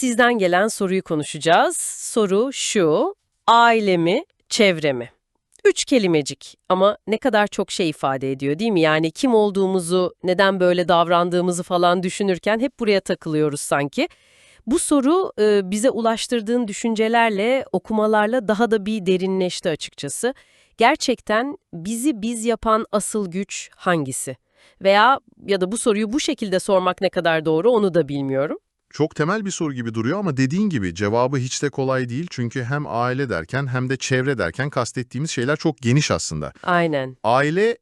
dinleyicimizden gelen soruyu konuşacağız. Soru şu, aile mi, çevre mi? Üç kelimecik ama ne kadar çok şey ifade ediyor değil mi? Yani kim olduğumuzu, neden böyle davrandığımızı falan düşünürken hep buraya takılıyoruz sanki. Bu soru e, bize ulaştırdığın düşüncelerle, okumalarla daha da bir derinleşti açıkçası. Gerçekten bizi biz yapan asıl güç hangisi? Veya ya da bu soruyu bu şekilde sormak ne kadar doğru onu da bilmiyorum. Çok temel bir soru gibi duruyor ama dediğin gibi cevabı hiç de kolay değil. Çünkü hem aile derken hem de çevre derken kastettiğimiz şeyler çok geniş aslında. Aynen. Aile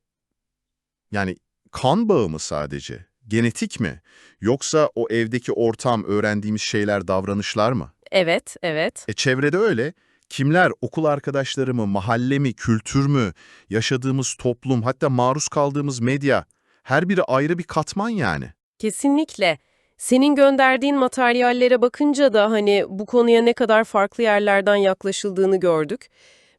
yani kan bağı mı sadece? Genetik mi? Yoksa o evdeki ortam, öğrendiğimiz şeyler, davranışlar mı? Evet, evet. E çevrede öyle. Kimler, okul arkadaşları mı, mahalle mi, kültür mü, yaşadığımız toplum, hatta maruz kaldığımız medya, her biri ayrı bir katman yani. Kesinlikle. Senin gönderdiğin materyallere bakınca da hani bu konuya ne kadar farklı yerlerden yaklaşıldığını gördük.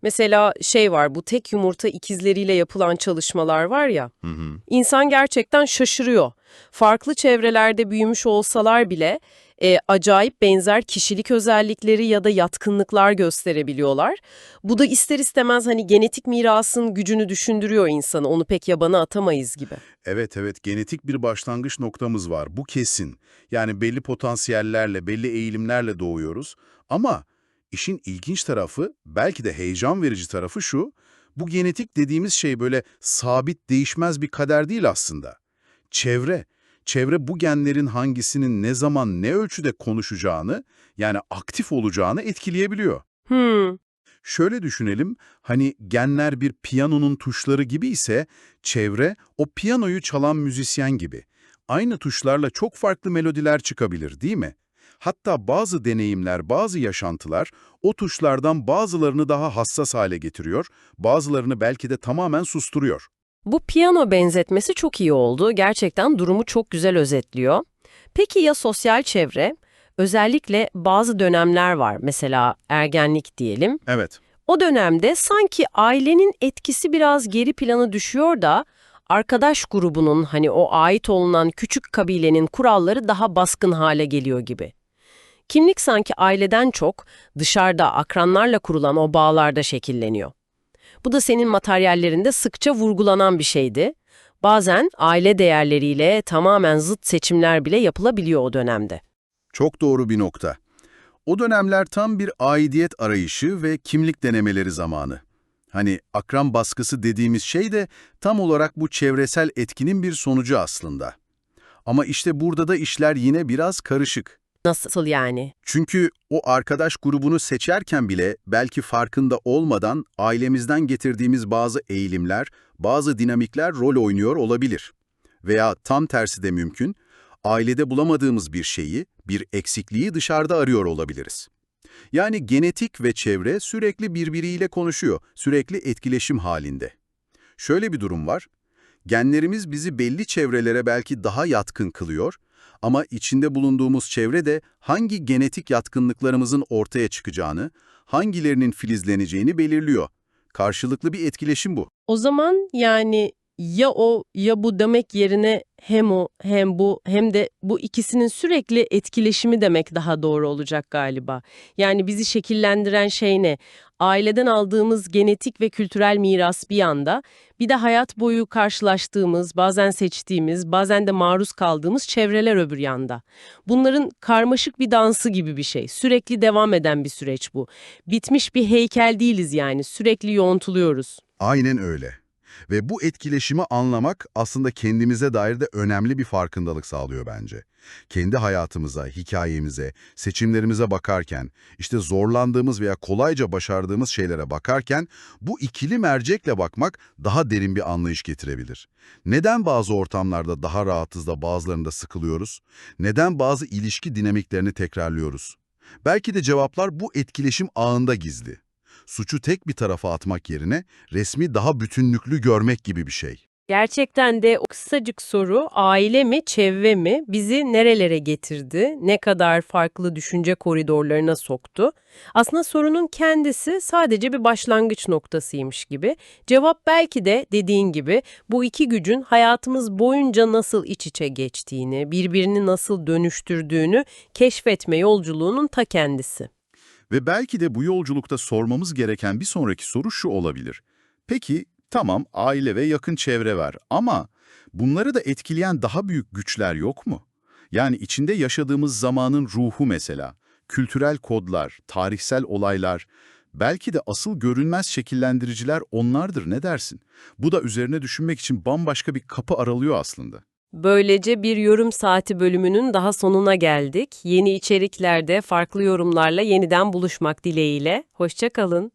Mesela şey var bu tek yumurta ikizleriyle yapılan çalışmalar var ya. Hı hı. İnsan gerçekten şaşırıyor. Farklı çevrelerde büyümüş olsalar bile e, acayip benzer kişilik özellikleri ya da yatkınlıklar gösterebiliyorlar. Bu da ister istemez hani genetik mirasın gücünü düşündürüyor insanı. Onu pek yabana atamayız gibi. Evet evet genetik bir başlangıç noktamız var. Bu kesin. Yani belli potansiyellerle, belli eğilimlerle doğuyoruz. Ama işin ilginç tarafı, belki de heyecan verici tarafı şu. Bu genetik dediğimiz şey böyle sabit, değişmez bir kader değil aslında. Çevre, çevre bu genlerin hangisinin ne zaman ne ölçüde konuşacağını, yani aktif olacağını etkileyebiliyor. Hmm, Şöyle düşünelim, hani genler bir piyanonun tuşları gibi ise çevre o piyanoyu çalan müzisyen gibi. Aynı tuşlarla çok farklı melodiler çıkabilir değil mi? Hatta bazı deneyimler, bazı yaşantılar o tuşlardan bazılarını daha hassas hale getiriyor, bazılarını belki de tamamen susturuyor. Bu piyano benzetmesi çok iyi oldu. Gerçekten durumu çok güzel özetliyor. Peki ya sosyal çevre? Özellikle bazı dönemler var. Mesela ergenlik diyelim. Evet, O dönemde sanki ailenin etkisi biraz geri plana düşüyor da arkadaş grubunun hani o ait olunan küçük kabilenin kuralları daha baskın hale geliyor gibi. Kimlik sanki aileden çok dışarıda akranlarla kurulan o bağlarda şekilleniyor. Bu da senin materyallerinde sıkça vurgulanan bir şeydi. Bazen aile değerleriyle tamamen zıt seçimler bile yapılabiliyor o dönemde. çok doğru bir nokta. O dönemler tam bir aidiyet arayışı ve kimlik denemeleri zamanı. Hani akran baskısı dediğimiz şey de tam olarak bu çevresel etkinin bir sonucu aslında. Ama işte burada da işler yine biraz karışık. Nasıl yani? Çünkü o arkadaş grubunu seçerken bile belki farkında olmadan ailemizden getirdiğimiz bazı eğilimler, bazı dinamikler rol oynuyor olabilir. Veya tam tersi de mümkün, ailede bulamadığımız bir şeyi, bir eksikliği dışarıda arıyor olabiliriz. Yani genetik ve çevre sürekli birbiriyle konuşuyor, sürekli etkileşim halinde. Şöyle bir durum var, genlerimiz bizi belli çevrelere belki daha yatkın kılıyor ama içinde bulunduğumuz çevre de hangi genetik yatkınlıklarımızın ortaya çıkacağını, hangilerinin filizleneceğini belirliyor. Karşılıklı bir etkileşim bu. O zaman yani ya o ya bu demek yerine hem o hem bu hem de bu ikisinin sürekli etkileşimi demek daha doğru olacak galiba. Yani bizi şekillendiren şey ne? Aileden aldığımız genetik ve kültürel miras bir yanda, bir de hayat boyu karşılaştığımız, bazen seçtiğimiz, bazen de maruz kaldığımız çevreler öbür yanda. Bunların karmaşık bir dansı gibi bir şey. Sürekli devam eden bir süreç bu. Bitmiş bir heykel değiliz yani. Sürekli yoğuntuluyoruz. Aynen öyle. Ve bu etkileşimi anlamak aslında kendimize dair de önemli bir farkındalık sağlıyor bence. Kendi hayatımıza, hikayemize, seçimlerimize bakarken, işte zorlandığımız veya kolayca başardığımız şeylere bakarken bu ikili mercekle bakmak daha derin bir anlayış getirebilir. Neden bazı ortamlarda daha rahatız da bazılarında sıkılıyoruz? Neden bazı ilişki dinamiklerini tekrarlıyoruz? Belki de cevaplar bu etkileşim ağında gizli suçu tek bir tarafa atmak yerine resmi daha bütünlüklü görmek gibi bir şey. Gerçekten de o kısacık soru aile mi, çevre mi bizi nerelere getirdi, ne kadar farklı düşünce koridorlarına soktu? Aslında sorunun kendisi sadece bir başlangıç noktasıymış gibi. Cevap belki de dediğin gibi bu iki gücün hayatımız boyunca nasıl iç içe geçtiğini, birbirini nasıl dönüştürdüğünü keşfetme yolculuğunun ta kendisi. Ve belki de bu yolculukta sormamız gereken bir sonraki soru şu olabilir. Peki, tamam aile ve yakın çevre var ama bunları da etkileyen daha büyük güçler yok mu? Yani içinde yaşadığımız zamanın ruhu mesela, kültürel kodlar, tarihsel olaylar, belki de asıl görünmez şekillendiriciler onlardır ne dersin? Bu da üzerine düşünmek için bambaşka bir kapı aralıyor aslında. Böylece bir yorum saati bölümünün daha sonuna geldik. Yeni içeriklerde farklı yorumlarla yeniden buluşmak dileğiyle. Hoşça kalın.